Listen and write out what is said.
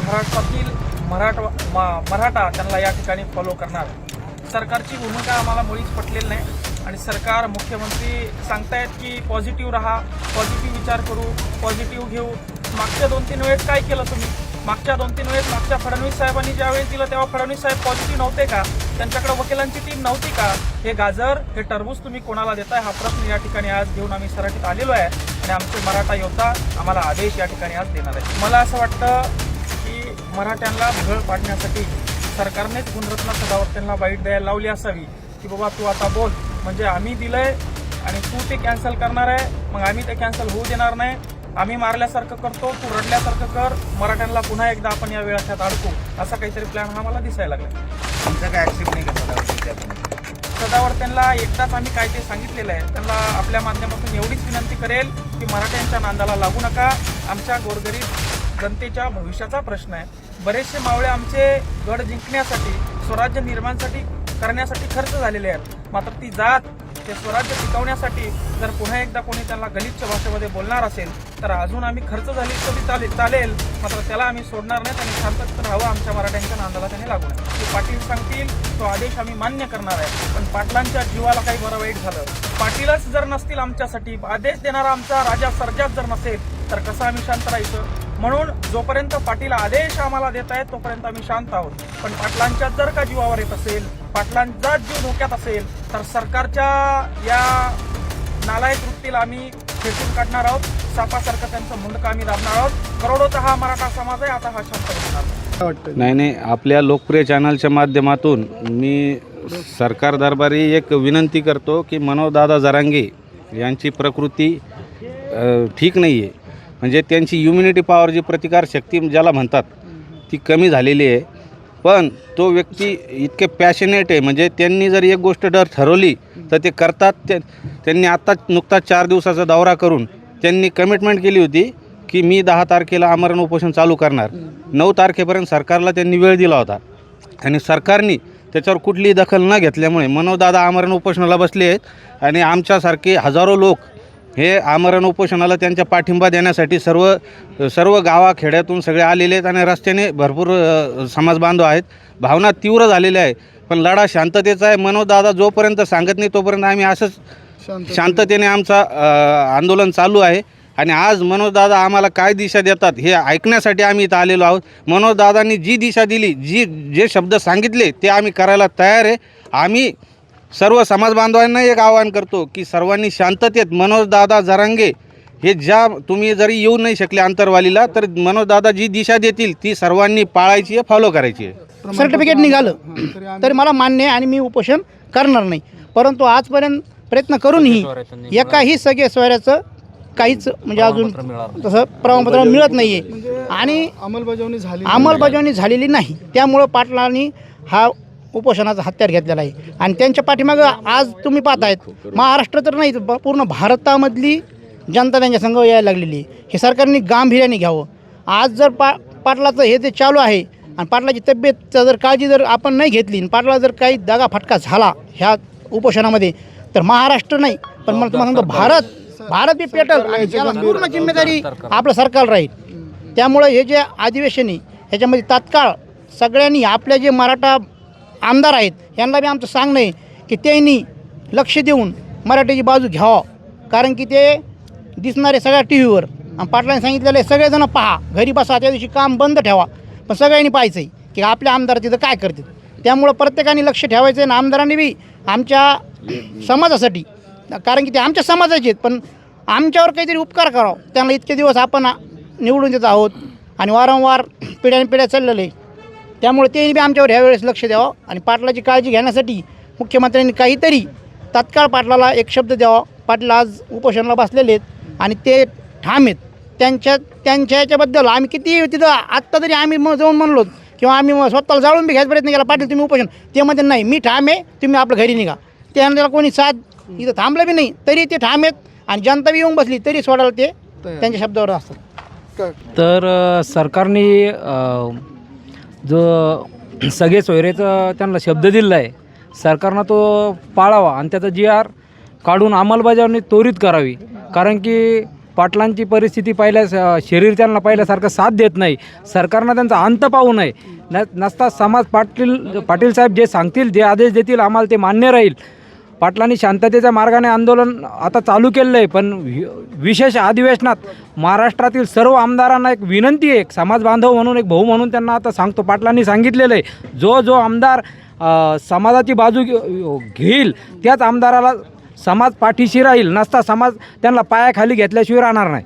महाराष्ट्रातील मराठवा मा- मराठा त्यांना या ठिकाणी फॉलो करणार. सरकारची भूमिका आम्हाला मुळीच पटलेली नाही. आणि सरकार मुख्यमंत्री सांगतायत की पॉझिटिव्ह राहा पॉझिटिव्ह विचार करू पॉझिटिव्ह घेऊ. मागच्या दोन तीन वेळेस काय केलं तुम्ही? मागच्या दोन तीन वेळेस मागच्या फडणवीस साहेबांनी ज्यावेळेस दिलं तेव्हा फडणवीस साहेब पॉझिटिव्ह नव्हते का? त्यांच्याकडे वकिलांची टीम नव्हती का? हे गाजर हे टरबूज तुम्ही कोणाला देताय? हा प्रश्न या ठिकाणी आज घेऊन आम्ही सराठीत आलेलो आहे. आणि आमचे मराठा योद्धा आम्हाला आदेश या ठिकाणी आज देणार आहे मला असं वाटतं मराठ्यांना भुरळ पाडण्यासाठी सरकारनेच गुणरत्न सदावर त्यांना बाईट द्यायला लावली असावी. की बाबा तू आता बोल. म्हणजे आम्ही दिलंय आणि तू ते कॅन्सल करणार आहे. मग आम्ही ते कॅन्सल होऊ देणार नाही. आम्ही मारल्यासारखं करतो. तू रडल्यासारखं कर. मराठ्यांना पुन्हा एकदा आपण या वेळात अडकू. असा काहीतरी प्लॅन हा मला दिसायला लागला. तुमचा काय ऍक्सेप्ट नाही त्यातून सदावर त्यांना एकदाच आम्ही काय ते सांगितलेलं आहे. त्यांना आपल्या माध्यमातून एवढीच विनंती करेल की मराठ्यांच्या नांदाला लागू नका. आमच्या गोरगरीब जनतेच्या भविष्याचा प्रश्न आहे. बरेचसे मावळे आमचे गड जिंकण्यासाठी स्वराज्य निर्माणसाठी करण्यासाठी खर्च झालेले आहेत. मात्र ती जात ते स्वराज्य टिकवण्यासाठी जर पुन्हा एकदा कोणी त्यांना गलिच्छ भाषेमध्ये बोलणार असेल तर अजून आम्ही खर्च झाली तरी चालेल चालेल. मात्र त्याला आम्ही सोडणार नाहीत आणि शांतच राहावं आमच्या मराठ्यांच्या नांदाला त्यांनी लागू नये. ते पाटील सांगतील तो आदेश आम्ही मान्य करणार आहे. पण पाटलांच्या जीवाला काही बरं वाईट झालं. पाटीलच जर नसतील आमच्यासाठी आदेश देणारा आमचा राजा सर्जाच जर नसेल तर कसं आम्ही शांत राहायचं? म्हणून जोपर्यंत पाटील आदेश आम्हाला देत आहेत तोपर्यंत आम्ही शांत आहोत. पण पाटलांच्या जर का जीवावर येत असेल पाटलांचाच जीव धोक्यात असेल तर सरकारच्या या नालायक वृत्तीला आम्ही खेचून काढणार आहोत. सापासारखं त्यांचं मुंडकं आम्ही दाबणार आहोत. करोडोचा हा मराठा समाज आहे आता हा शांत होणार नाही. नाही नाही आपल्या लोकप्रिय चॅनलच्या माध्यमातून मी सरकार दरबारी एक विनंती करतो की मनोदादा जरांगे यांची प्रकृती ठीक नाही आहे म्हणजे त्यांची इम्युनिटी पॉवर जी प्रतिकारशक्ती ज्याला म्हणतात ती कमी झालेली आहे. पण तो व्यक्ती इतके पॅशनेट आहे म्हणजे त्यांनी जर एक गोष्ट डर ठरवली तर ते करतात. ते त्यांनी आत्ताच नुकताच चार दिवसाचा दौरा करून त्यांनी कमिटमेंट केली होती की मी दहा तारखेला आमरण उपोषण चालू करणार. नऊ तारखेपर्यंत सरकारला त्यांनी वेळ दिला होता. आणि सरकारने त्याच्यावर कुठलीही दखल न घेतल्यामुळे मनोदादा आमरण उपोषणाला बसले आहेत. आणि आमच्यासारखे हजारो लोक हे आमरण उपोषणाला त्यांच्या पाठिंबा देण्यासाठी सर्व सर्व गावाखेड्यातून सगळे आलेले आहेत आणि रस्त्याने भरपूर अ, समाज बांधव आहेत. भावना तीव्र झालेल्या आहे पण लढा शांततेचा आहे. मनोजदादा जोपर्यंत सांगत नाही तोपर्यंत आम्ही असंच शांततेने आमचा आंदोलन चालू आहे. आणि आज मनोजदादा आम्हाला काय दिशा देतात हे ऐकण्यासाठी आम्ही इथं आलेलो आहोत. मनोजदादांनी जी दिशा दिली जी जे शब्द सांगितले ते आम्ही करायला तयार आहे. आम्ही सर्व समाज बांधवांना एक आवाहन करतो की सर्वांनी शांततेत मनोजदादा जरांगे हे ज्या तुम्ही जरी येऊ नाही शकले आंतरवालीला तर मनोजदादा जी दिशा देतील ती सर्वांनी पाळायची आहे फॉलो करायची आहे. सर्टिफिकेट निघालं. तरी मला मान्य आहे आणि मी उपोषण करणार नाही. परंतु आजपर्यंत प्रयत्न करूनही एकाही सगळे सोयऱ्याचं काहीच म्हणजे अजून तसं प्रमाणपत्र मिळत नाही आहे आणि अंमलबजावणी झाली अंमलबजावणी झालेली नाही. त्यामुळं पाटलांनी हा उपोषणाचा हत्यार घेतलेला आहे. आणि त्यांच्या पाठीमागं आज तुम्ही पाहतायत महाराष्ट्र तर नाही पूर्ण भारतामधली जनता त्यांच्या संघ यायला लागलेली हे सरकारने गांभीर्याने घ्यावं. आज जर पा पाटलाचं हे जे चालू आहे आणि पाटलाची तब्येत जर काळजी जर आपण नाही घेतली आणि पाटला जर काही दगा फटका झाला ह्या उपोषणामध्ये तर महाराष्ट्र नाही. पण मला तुम्हाला सांगतो भारत भारत बी पेटल आणि त्याला पूर्ण जिम्मेदारी आपलं सरकार राहील. त्यामुळं हे जे अधिवेशन आहे ह्याच्यामध्ये तात्काळ सगळ्यांनी आपल्या जे मराठा आमदार आहेत यांना बी आमचं सांगणं आहे की त्यांनी लक्ष देऊन मराठीची बाजू घ्यावं. कारण की ते दिसणारे सगळ्या टी व्हीवर आणि पाटलांनी सांगितलेलं आहे सगळेजण पहा घरी बसा त्या दिवशी काम बंद ठेवा. पण सगळ्यांनी पाहायचं आहे की आपल्या आमदार तिथं काय करतात. त्यामुळं प्रत्येकाने लक्ष ठेवायचं आहे आणि आमदारांनी बी आमच्या समाजासाठी कारण की ते आमच्या समाजाचे आहेत पण आमच्यावर काहीतरी उपकार करावं. त्यांना इतके दिवस आपण निवडून देत आहोत आणि वारंवार पिढ्यानपिढ्या चाललेलं आहे. त्यामुळे ते बी आमच्यावर ह्यावेळेस लक्ष द्यावं आणि पाटलाची काळजी घेण्यासाठी मुख्यमंत्र्यांनी काहीतरी तात्काळ पाटलाला एक शब्द द्यावा. पाटील आज उपोषणाला बसलेले आहेत आणि ते ठाम आहेत. त्यांच्या त्यांच्या याच्याबद्दल आम्ही किती तिथं आत्ता तरी आम्ही मग जाऊन म्हणलो किंवा आम्ही स्वतःला जाळून बी घ्यायचा प्रयत्न केला पाटील तुम्ही उपोषण. ते म्हणते नाही मी ठाम आहे तुम्ही आपल्या घरी निघा. त्याला कोणी साथ इथं थांबलं बी नाही तरी ते ठाम आहेत आणि जनता बी येऊन बसली तरी सोडायला ते त्यांच्या शब्दावर असतात. तर सरकारने जो सगळे सोयरेचं त्यांना शब्द दिला आहे सरकारनं तो पाळावा आणि त्याचा जी आर काढून अंमलबजावणी त्वरित करावी. कारण की पाटलांची परिस्थिती पाहिल्या शरीर त्यांना पाहिल्यासारखं साथ देत नाही. सरकारनं त्यांचा अंत पाहू नये. न नसता समाज पाटील पाटील साहेब जे सांगतील जे आदेश देतील आम्हाला ते मान्य राहील. पाटलांनी शांततेच्या मार्गाने आंदोलन आता चालू केलेलं आहे पण वि- विशेष अधिवेशनात महाराष्ट्रातील सर्व आमदारांना एक विनंती आहे एक समाज बांधव म्हणून एक भाऊ म्हणून त्यांना आता सांगतो पाटलांनी सांगितलेलं आहे जो जो आमदार समाजाची बाजू घे- घेईल त्याच आमदाराला समाज पाठीशी राहील नसता समाज त्यांना पायाखाली घेतल्याशिवाय राहणार नाही.